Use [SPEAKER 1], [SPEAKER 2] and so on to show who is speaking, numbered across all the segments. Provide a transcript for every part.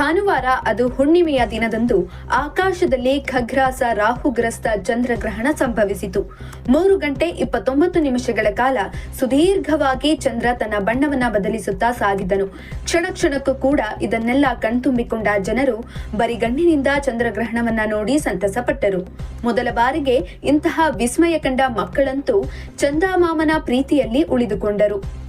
[SPEAKER 1] ಭಾನುವಾರ ಅದು ಹುಣ್ಣಿಮೆಯ ದಿನದಂದು ಆಕಾಶದಲ್ಲಿ ಖಗ್ರಾಸ ರಾಹುಗ್ರಸ್ತ ಚಂದ್ರಗ್ರಹಣ ಸಂಭವಿಸಿತು. ಮೂರು ಗಂಟೆ ಇಪ್ಪತ್ತೊಂಬತ್ತು ನಿಮಿಷಗಳ ಕಾಲ ಸುದೀರ್ಘವಾಗಿ ಚಂದ್ರ ತನ್ನ ಬಣ್ಣವನ್ನ ಬದಲಿಸುತ್ತಾ ಸಾಗಿದನು. ಕ್ಷಣ ಕ್ಷಣಕ್ಕೂ ಕೂಡ ಇದನ್ನೆಲ್ಲ ಕಣ್ತುಂಬಿಕೊಂಡ ಜನರು ಬರಿಗಣ್ಣಿನಿಂದ ಚಂದ್ರಗ್ರಹಣವನ್ನ ನೋಡಿ ಸಂತಸಪಟ್ಟರು. ಮೊದಲ ಬಾರಿಗೆ ಇಂತಹ ವಿಸ್ಮಯ ಕಂಡ ಮಕ್ಕಳಂತೂ ಚಂದಾಮಾಮನ ಪ್ರೀತಿಯಲ್ಲಿ ಉಳಿದುಕೊಂಡರು.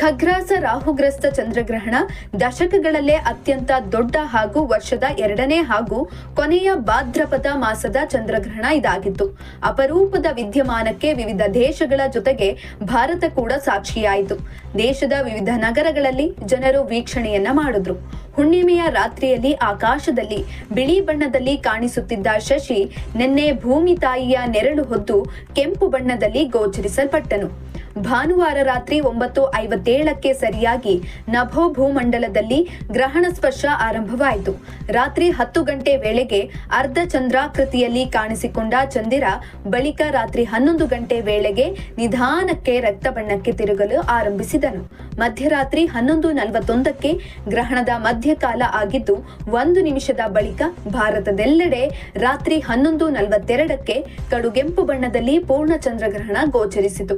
[SPEAKER 1] ಖಗ್ರಾಸ ರಾಹುಗ್ರಸ್ತ ಚಂದ್ರಗ್ರಹಣ ದಶಕಗಳಲ್ಲೇ ಅತ್ಯಂತ ದೊಡ್ಡ ಹಾಗೂ ವರ್ಷದ ಎರಡನೇ ಹಾಗೂ ಕೊನೆಯ ಭಾದ್ರಪದ ಮಾಸದ ಚಂದ್ರಗ್ರಹಣ ಇದಾಗಿತ್ತು. ಅಪರೂಪದ ವಿದ್ಯಮಾನಕ್ಕೆ ವಿವಿಧ ದೇಶಗಳ ಜೊತೆಗೆ ಭಾರತ ಕೂಡ ಸಾಕ್ಷಿಯಾಯಿತು. ದೇಶದ ವಿವಿಧ ನಗರಗಳಲ್ಲಿ ಜನರು ವೀಕ್ಷಣೆಯನ್ನ ಮಾಡಿದ್ರು. ಹುಣ್ಣಿಮೆಯ ರಾತ್ರಿಯಲ್ಲಿ ಆಕಾಶದಲ್ಲಿ ಬಿಳಿ ಬಣ್ಣದಲ್ಲಿ ಕಾಣಿಸುತ್ತಿದ್ದ ಶಶಿ ನಿನ್ನೆ ಭೂಮಿ ತಾಯಿಯ ನೆರಳು ಹೊದ್ದು ಕೆಂಪು ಬಣ್ಣದಲ್ಲಿ ಗೋಚರಿಸಲ್ಪಟ್ಟನು. ಭಾನುವಾರ ರಾತ್ರಿ ಒಂಬತ್ತು ಐವತ್ತೇಳಕ್ಕೆ ಸರಿಯಾಗಿ ನಭೋ ಭೂಮಂಡಲದಲ್ಲಿ ಗ್ರಹಣ ಸ್ಪರ್ಶ ಆರಂಭವಾಯಿತು. ರಾತ್ರಿ ಹತ್ತು ಗಂಟೆ ವೇಳೆಗೆ ಅರ್ಧ ಚಂದ್ರಾಕೃತಿಯಲ್ಲಿ ಕಾಣಿಸಿಕೊಂಡ ಚಂದಿರ ಬಳಿಕ ರಾತ್ರಿ ಹನ್ನೊಂದು ಗಂಟೆ ವೇಳೆಗೆ ನಿಧಾನಕ್ಕೆ ರಕ್ತ ಬಣ್ಣಕ್ಕೆ ತಿರುಗಲು ಆರಂಭಿಸಿದನು. ಮಧ್ಯರಾತ್ರಿ ಹನ್ನೊಂದು ನಲವತ್ತೊಂದಕ್ಕೆ ಗ್ರಹಣದ ಮಧ್ಯಕಾಲ ಆಗಿದ್ದು, ಒಂದು ನಿಮಿಷದ ಬಳಿಕ ಭಾರತದೆಲ್ಲೆಡೆ ರಾತ್ರಿ ಹನ್ನೊಂದು ನಲವತ್ತೆರಡಕ್ಕೆ ಕಡುಗೆಂಪು ಬಣ್ಣದಲ್ಲಿ ಪೂರ್ಣ ಚಂದ್ರಗ್ರಹಣ ಗೋಚರಿಸಿತು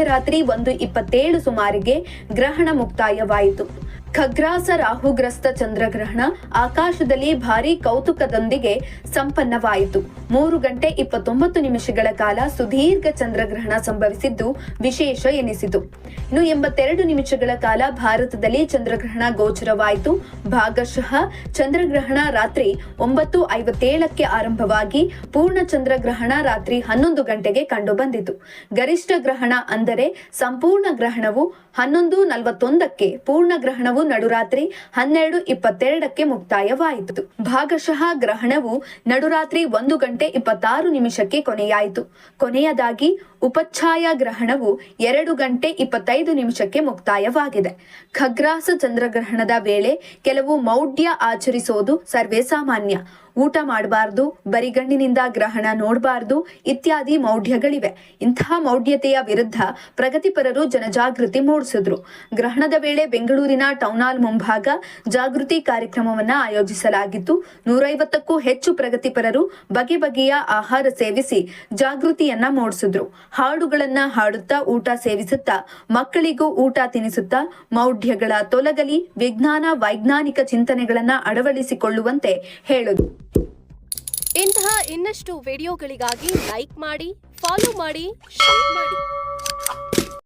[SPEAKER 1] ಮಧ್ಯರಾತ್ರಿ ಒಂದು ಇಪ್ಪತ್ತೇಳು ಸುಮಾರಿಗೆ ಗ್ರಹಣ ಮುಕ್ತಾಯವಾಯಿತು. ಖಗ್ರಾಸ ರಾಹುಗ್ರಸ್ತ ಚಂದ್ರಗ್ರಹಣ ಆಕಾಶದಲ್ಲಿ ಭಾರೀ ಕೌತುಕದೊಂದಿಗೆ ಸಂಪನ್ನವಾಯಿತು. ಮೂರು ಗಂಟೆ ಇಪ್ಪತ್ತೊಂಬತ್ತು ನಿಮಿಷಗಳ ಕಾಲ ಸುದೀರ್ಘ ಚಂದ್ರಗ್ರಹಣ ಸಂಭವಿಸಿದ್ದು ವಿಶೇಷ ಎನಿಸಿತು. ಇನ್ನು ಎಂಬತ್ತೆರಡು ನಿಮಿಷಗಳ ಕಾಲ ಭಾರತದಲ್ಲಿ ಚಂದ್ರಗ್ರಹಣ ಗೋಚರವಾಯಿತು. ಭಾಗಶಃ ಚಂದ್ರಗ್ರಹಣ ರಾತ್ರಿ ಒಂಬತ್ತು ಐವತ್ತೇಳಕ್ಕೆ ಆರಂಭವಾಗಿ ಪೂರ್ಣ ಚಂದ್ರಗ್ರಹಣ ರಾತ್ರಿ ಹನ್ನೊಂದು ಗಂಟೆಗೆ ಕಂಡುಬಂದಿತು. ಗರಿಷ್ಠ ಗ್ರಹಣ ಅಂದರೆ ಸಂಪೂರ್ಣ ಗ್ರಹಣವು ಹನ್ನೊಂದು ನಲವತ್ತೊಂದಕ್ಕೆ ಪೂರ್ಣ ಗ್ರಹಣವು ನಡುರಾತ್ರಿ ಹನ್ನೆರಡು ಇಪ್ಪತ್ತೆರಡಕ್ಕೆ ಮುಕ್ತಾಯವಾಯಿತು. ಭಾಗಶಃ ಗ್ರಹಣವು ನಡುರಾತ್ರಿ ಒಂದು ಗಂಟೆ ಇಪ್ಪತ್ತಾರು ನಿಮಿಷಕ್ಕೆ ಕೊನೆಯಾಯಿತು. ಕೊನೆಯದಾಗಿ ಉಪಚ್ಛಾಯ ಗ್ರಹಣವು ಎರಡು ಗಂಟೆ ಇಪ್ಪತ್ತೈದು ನಿಮಿಷಕ್ಕೆ ಮುಕ್ತಾಯವಾಗಿದೆ. ಖಗ್ರಾಸ ಚಂದ್ರಗ್ರಹಣದ ವೇಳೆ ಕೆಲವು ಮೌಢ್ಯ ಆಚರಿಸೋದು ಸರ್ವೇ ಸಾಮಾನ್ಯ. ಊಟ ಮಾಡಬಾರ್ದು, ಬರಿಗಣ್ಣಿನಿಂದ ಗ್ರಹಣ ನೋಡಬಾರ್ದು ಇತ್ಯಾದಿ ಮೌಢ್ಯಗಳಿವೆ. ಇಂತಹ ಮೌಢ್ಯತೆಯ ವಿರುದ್ಧ ಪ್ರಗತಿಪರರು ಜನಜಾಗೃತಿ ಮೂಡಿಸಿದ್ರು. ಗ್ರಹಣದ ವೇಳೆ ಬೆಂಗಳೂರಿನ ಟೌನ್ ಹಾಲ್ ಮುಂಭಾಗ ಜಾಗೃತಿ ಕಾರ್ಯಕ್ರಮವನ್ನ ಆಯೋಜಿಸಲಾಗಿತ್ತು. ನೂರೈವತ್ತಕ್ಕೂ ಹೆಚ್ಚು ಪ್ರಗತಿಪರರು ಬಗೆ ಬಗೆಯ ಆಹಾರ ಸೇವಿಸಿ ಜಾಗೃತಿಯನ್ನ ಮೂಡಿಸಿದ್ರು. ಹಾಡುಗಳನ್ನ ಹಾಡುತ್ತಾ ಊಟ ಸೇವಿಸುತ್ತಾ, ಮಕ್ಕಳಿಗೂ ಊಟ ತಿನ್ನಿಸುತ್ತಾ ಮೌಢ್ಯಗಳ ತೊಲಗಲಿ ವಿಜ್ಞಾನ ವೈಜ್ಞಾನಿಕ ಚಿಂತನೆಗಳನ್ನ ಅಳವಡಿಸಿಕೊಳ್ಳುವಂತೆ ಹೇಳುದು.
[SPEAKER 2] ಇಂತಹ ಇನ್ನಷ್ಟು ವಿಡಿಯೋಗಳಿಗಾಗಿ ಲೈಕ್ ಮಾಡಿ, ಫಾಲೋ ಮಾಡಿ, ಶೇರ್ ಮಾಡಿ.